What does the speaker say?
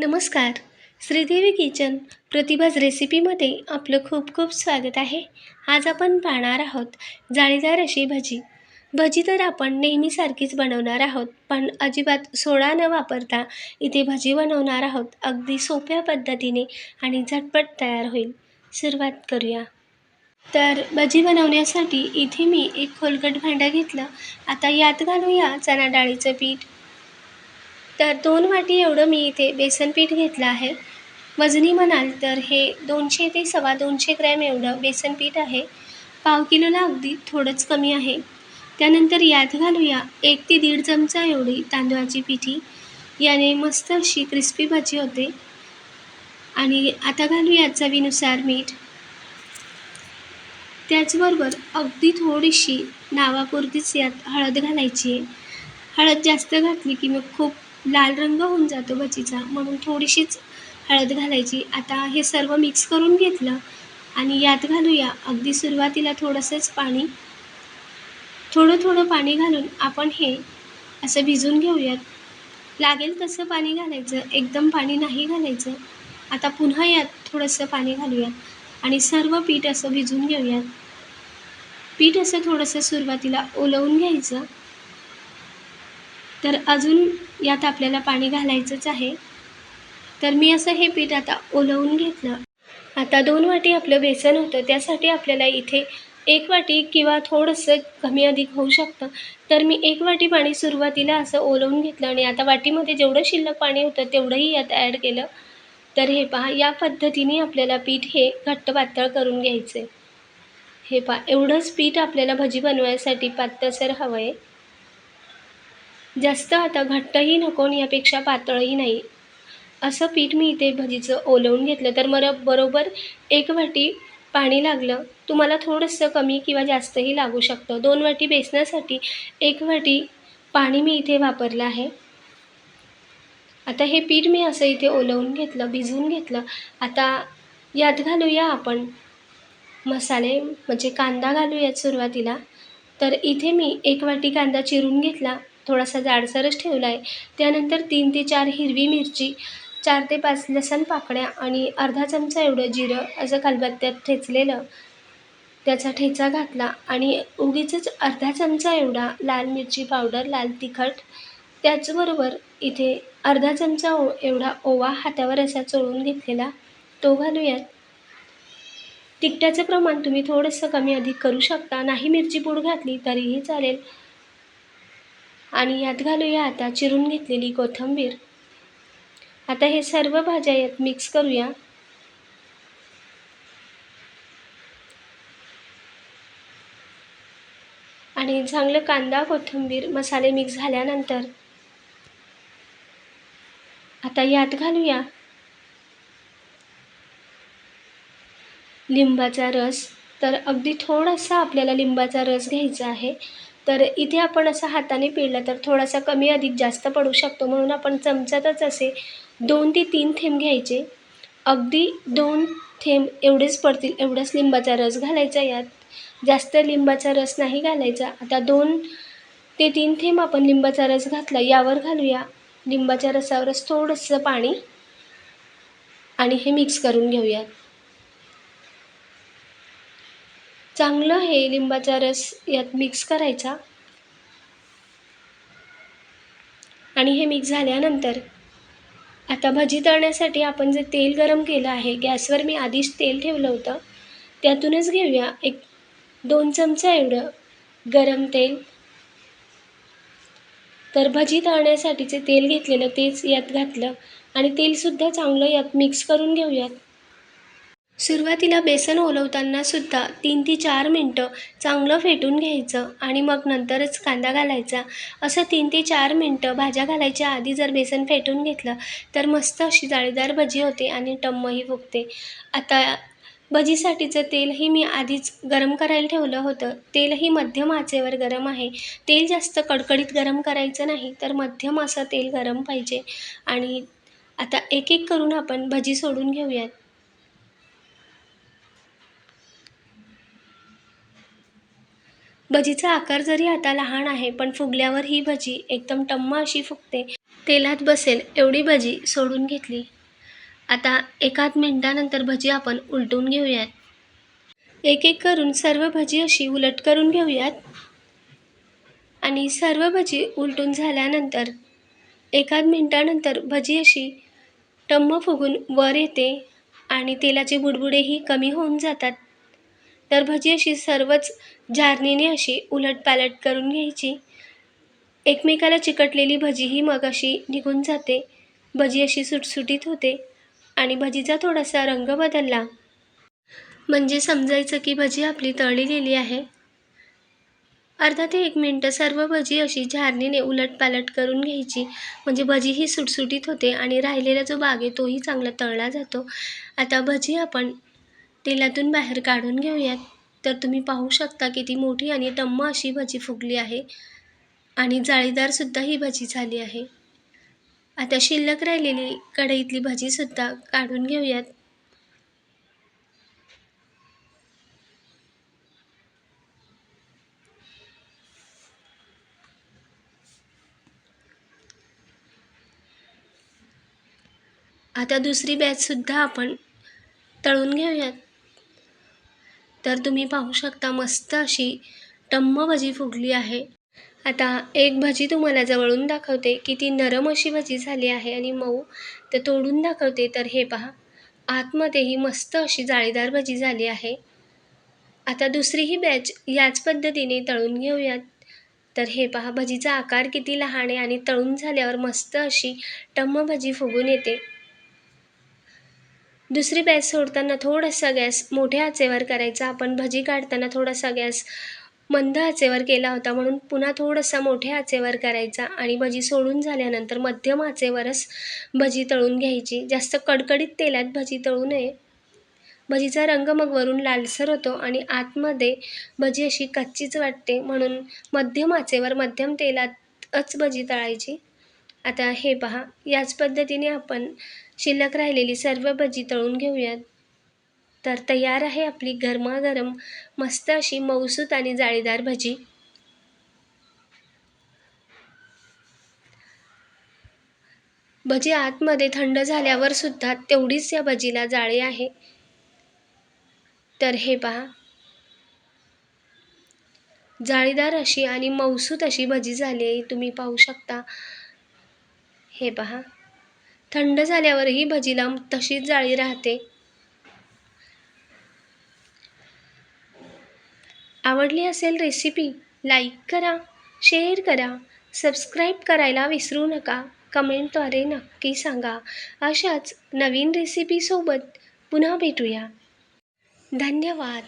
नमस्कार. श्रीदेवी किचन प्रतिभाज रेसिपीमध्ये आपलं खूप खूप स्वागत आहे. आज आपण पाहणार आहोत जाळीदार अशी भजी. भजी तर आपण नेहमीसारखीच बनवणार आहोत पण अजिबात सोडा न वापरता इथे भजी बनवणार आहोत. अगदी सोप्या पद्धतीने आणि झटपट तयार होईल. सुरुवात करूया. तर भजी बनवण्यासाठी इथे मी एक खोलगट भांडं घेतलं. आता यात घालूया चणा डाळीचं पीठ. तर दोन वाटी एवढं मी इथे बेसन पीठ घेतलं आहे. वजनी म्हणाल तर हे दोनशे ते सव्वा दोनशे ग्रॅम एवढं बेसन पीठ आहे. पाव किलोला अगदी थोडंच कमी आहे. त्यानंतर यात घालूया एक ते दीड चमचा एवढी तांदळाची पिठी. याने मस्त अशी क्रिस्पी भाजी होते. आणि आता घालूया चवीनुसार मीठ. त्याचबरोबर अगदी थोडीशी नावापुरतीच यात हळद घालायची आहे. हळद जास्त घातली की मग खूप लाल रंग होऊन जातो भजीचा म्हणून थोडीशीच हळद घालायची. आता हे सर्व मिक्स करून घेतलं आणि यात घालूया. अगदी सुरुवातीला थोडंसंच पाणी. थोडं थोडं पाणी घालून आपण हे असं भिजून घेऊयात. लागेल तसं पाणी घालायचं. एकदम पाणी नाही घालायचं. आता पुन्हा यात थोडंसं पाणी घालूयात आणि सर्व पीठ असं भिजून घेऊयात. पीठ असं थोडंसं सुरुवातीला ओलवून घ्यायचं. तर अजून यात आपल्याला पाणी घालायचंच आहे. तर मी असं हे पीठ आता ओलवून घेतलं. आता दोन वाटी आपलं बेसन होतं त्यासाठी आपल्याला इथे एक वाटी किंवा थोडंसं कमी अधिक होऊ शकतं. तर मी एक वाटी पाणी सुरुवातीला असं ओलवून घेतलं आणि आता वाटीमध्ये जेवढं शिल्लक पाणी होतं तेवढंही यात ॲड केलं. तर हे पहा या पद्धतीने आपल्याला पीठ हे घट्ट पातळ करून घ्यायचं आहे हे पहा एवढंच पीठ आपल्याला भजी बनवायसाठी पातळसर हवं आहे जास्त आता घट्टही नको आणि यापेक्षा पातळही नाही. असं पीठ मी इथे भजीचं ओलवून घेतलं तर मला बरोबर एक वाटी पाणी लागलं. तुम्हाला थोडंसं कमी किंवा जास्तही लागू शकतं. दोन वाटी बेसण्यासाठी एक वाटी पाणी मी इथे वापरलं आहे. आता हे पीठ मी असं इथे ओलवून घेतलं भिजवून घेतलं. आता यात घालूया आपण मसाले म्हणजे कांदा घालूयात सुरुवातीला. तर इथे मी एक वाटी कांदा चिरून घेतला. थोडासा जाडसरच ठेवला आहे. त्यानंतर तीन ते चार हिरवी मिरची चार ते पाच लसण पाकळ्या आणि अर्धा चमचा एवढं जिरं असं खलबत्त्यात ठेचलेलं त्याचा ठेचा घातला आणि उगीचच अर्धा चमचा एवढा लाल मिरची पावडर लाल तिखट त्याचबरोबर इथे अर्धा चमचा ओ एवढा ओवा हातावर असा चोळून घेतलेला तो घालूयात. तिखटाचं प्रमाण तुम्ही थोडंसं कमी अधिक करू शकता. नाही मिरची पूड घातली तरीही चालेल. आणि यात घालूया आता चिरून घेतलेली कोथिंबीर. आता हे सर्व भाज्या यात मिक्स करूया. आणि चांगलं कांदा कोथिंबीर मसाले मिक्स झाल्यानंतर आता यात घालूया लिंबाचा रस. तर अगदी थोडासा आपल्याला लिंबाचा रस घ्यायचा आहे. तर इथे आपण असं हाताने पिळलं तर थोडासा कमी अधिक जास्त पडू शकतो. म्हणून आपण चमच्यातच असे दोन ते तीन थेंब घ्यायचे. अगदी दोन थेंब एवढेच पडतील एवढाच लिंबाचा रस घालायचा यात. जास्त लिंबाचा रस नाही घालायचा. आता दोन ते तीन थेंब आपण लिंबाचा रस घातला यावर घालूया. लिंबाच्या रसावरच थोडंसं पाणी आणि हे मिक्स करून घेऊयात. चांगलं हे लिंबाचा रस यात मिक्स करायचा. आणि हे मिक्स झाल्यानंतर आता भजी तळण्यासाठी आपण जे तेल गरम केलं आहे गॅसवर मी आधीच तेल ठेवलं होतं. त्यातूनच घेऊया एक दोन चमचा एवढं गरम तेल. तर भजी तळण्यासाठीचे तेल घेतलेलं तेच यात घातलं आणि तेलसुद्धा चांगलं यात मिक्स करून घेऊयात. सुरुवातीला बेसन ओलवताना सुद्धा तीन ते चार मिनटं चांगलं फेटून घ्यायचं आणि मग नंतरच कांदा घालायचा. असं तीन ते चार मिनटं भाज्या घालायच्या आधी जर बेसन फेटून घेतलं तर मस्त अशी जाळीदार भजी होते आणि टम्मही फुगते. आता भजीसाठीचं तेलही मी आधीच गरम करायला ठेवलं होतं. तेलही मध्यम आचेवर गरम आहे. तेल जास्त कडकडीत गरम करायचं नाही तर मध्यम असं तेल गरम पाहिजे. आणि आता एक एक करून आपण भजी सोडून घेऊयात. भजीचा आकार जरी आता लहान आहे पण फुगल्यावर ही भजी एकदम टम्म अशी फुगते. तेलात बसेल एवढी भजी सोडून घेतली. आता एकाच मिनटानंतर भजी आपण उलटून घेऊयात. एक एक करून सर्व भजी अशी उलट करून घेऊयात. आणि सर्व भजी उलटून झाल्यानंतर एकाच मिनटानंतर भजी अशी टम्म फुगून वर येते आणि तेलाचे बुडबुडेही कमी होऊन जातात. तर भजी अशी सर्वच झारणीने अशी उलटपालट करून घ्यायची. एकमेकाला चिकटलेली भजी ही मग अशी निघून जाते. भजी अशी सुटसुटीत होते आणि भजीचा थोडासा रंग बदलला. म्हणजे समजायचं की भजी आपली तळली गेली आहे. अर्धा ते एक मिनटं सर्व भजी अशी झारणीने उलटपालट करून घ्यायची. म्हणजे भजी ही सुटसुटीत होते आणि राहिलेला जो बाग आहे तोही चांगला तळला जातो. आता भजी आपण तेलातून बाहेर काढून घेऊयात. तर तुम्ही पाहू शकता किती मोठी आणि टम्म अशी भजी फुगली आहे. आणि जाळीदारसुद्धा ही भजी झाली आहे. आता शिल्लक राहिलेली कढईतली भजीसुद्धा काढून घेऊयात. आता दुसरी बॅचसुद्धा आपण तळून घेऊयात. तर तुम्ही पाहू शकता मस्त अशी टम्म भजी फुगली आहे. आता एक भजी तुम्हाला जवळून दाखवते किती नरम अशी भजी झाली आहे आणि मऊ. तर तोडून दाखवते तर हे पहा. आतमध्येही मस्त अशी जाळीदार भजी झाली आहे. आता दुसरी ही बॅच याच पद्धतीने तळून घेऊयात. तर हे पहा भजीचा आकार किती लहान आहे आणि तळून झाल्यावर मस्त अशी टम्म भजी फुगून येते. दुसरी बॅच सोडताना थोडासा गॅस मोठ्या आचेवर करायचा. आपण भजी काढताना थोडासा गॅस मंद आचेवर केला होता म्हणून पुन्हा थोडासा मोठ्या आचेवर करायचा आणि भजी सोडून झाल्यानंतर मध्यम आचेवरच भजी तळून घ्यायची. जास्त कडकडीत तेलात भजी तळू नये. भजीचा रंग मग वरून लालसर होतो आणि आतमध्ये भजी अशी कच्चीच वाटते म्हणून मध्यम आचेवर मध्यम तेलातच भजी तळायची. आता हे पहा याच पद्धतीने आपण शिल्लक राहिलेली सर्व भजी तळून घेऊयात. तर तयार आहे आपली गरमागरम मस्त अशी मौसूत आणि जाळीदार भजी. भजी आतमध्ये थंड झाल्यावर सुद्धा तेवढीच या भजीला जाळी आहे. तर हे पहा जाळीदार अशी आणि मऊसूत अशी भजी झाली आहे. तुम्ही पाहू शकता हे पहा. थंड झाल्यावरही भजीला तशीच जाळी राहते. आवडली असेल रेसिपी लाईक करा शेअर करा सबस्क्राईब करायला विसरू नका. कमेंटद्वारे नक्की सांगा. अशाच नवीन रेसिपीसोबत पुन्हा भेटूया. धन्यवाद.